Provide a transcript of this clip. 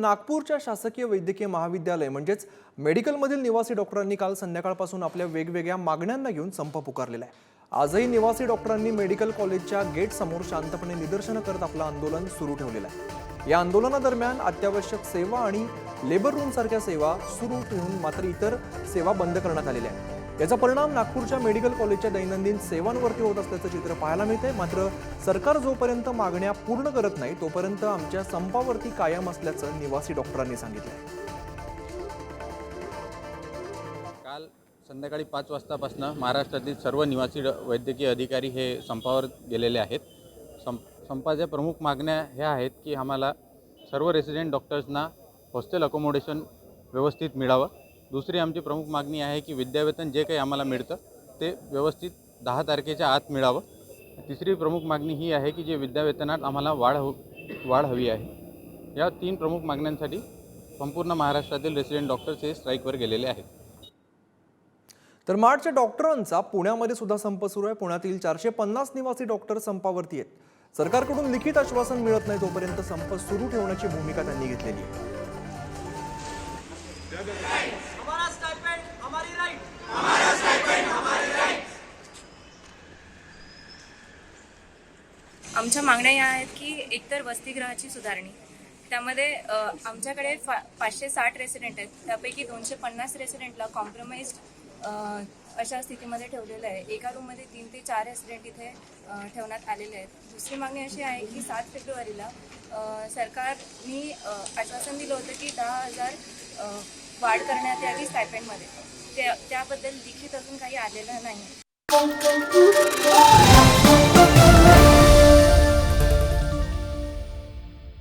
नागपूरच्या शासकीय वैद्यकीय महाविद्यालय म्हणजेच मेडिकलमधील निवासी डॉक्टरांनी काल संध्याकाळपासून आपल्या वेगवेगळ्या मागण्यांना घेऊन संप पुकारलेला आहे. आजही निवासी डॉक्टरांनी मेडिकल कॉलेजच्या गेट समोर शांतपणे निदर्शनं करत आपलं आंदोलन सुरू ठेवलेलं आहे. या आंदोलनादरम्यान अत्यावश्यक सेवा आणि लेबर रूमसारख्या सेवा सुरू ठेवून मात्र इतर सेवा बंद करण्यात आलेल्या आहेत. याचा परिणाम नागपूरच्या मेडिकल कॉलेजच्या दैनंदिन सेवांवरती होत असल्याचं चित्र पाहायला मिळतंय. मात्र सरकार जोपर्यंत मागण्या पूर्ण करत नाही तोपर्यंत आमच्या संपावरती कायम असल्याचं निवासी डॉक्टरांनी सांगितलं काल संध्याकाळी पाच वाजतापासून महाराष्ट्रातील सर्व निवासी ड- वैद्यकीय अधिकारी हे संपावर गेलेले आहेत. संप संपाच्या प्रमुख मागण्या ह्या आहेत की आम्हाला सर्व रेसिडेंट डॉक्टर्सना हॉस्टेल अकोमोडेशन व्यवस्थित मिळावं. दुसरी आमची प्रमुख मागणी आहे की विद्यावेतन जे काही आम्हाला मिळतं ते व्यवस्थित दहा तारखेच्या आत मिळावं. तिसरी प्रमुख मागणी ही आहे की जे विद्यावेतनात आम्हाला वाढ हो वाढ हवी आहे. या तीन प्रमुख मागण्यांसाठी संपूर्ण महाराष्ट्रातील रेसिडेंट डॉक्टर्स हे स्ट्राईकवर गेलेले आहेत. तर मार्चच्या डॉक्टरांचा पुण्यामध्ये सुद्धा संप सुरू आहे. पुण्यातील चारशे पन्नास निवासी डॉक्टर संपावरती आहेत. सरकारकडून लिखित आश्वासन मिळत नाही तोपर्यंत संप सुरू ठेवण्याची भूमिका त्यांनी घेतलेली आहे. हमारा स्टाइपेंड हमारी राइट आमच्या मागण्या या आहेत की एकतर वसतिगृहाची सुधारणी. त्यामध्ये आमच्याकडे फा पाचशे साठ रेसिडेंट आहेत. त्यापैकी दोनशे पन्नास रेसिडेंटला कॉम्प्रोमाइज्ड अशा स्थितीमध्ये ठेवलेलं आहे. एका रूममध्ये तीन ते चार रेसिडेंट इथे ठेवण्यात आलेले आहेत. दुसरी मागणी अशी आहे की सात फेब्रुवारीला सरकारनी आश्वासन दिलं होतं की दहा हजार वाढ करण्यात यावी स्टायपेंडमध्ये त्या त्याबद्दल लिखित अजून काही आलेलं नाही.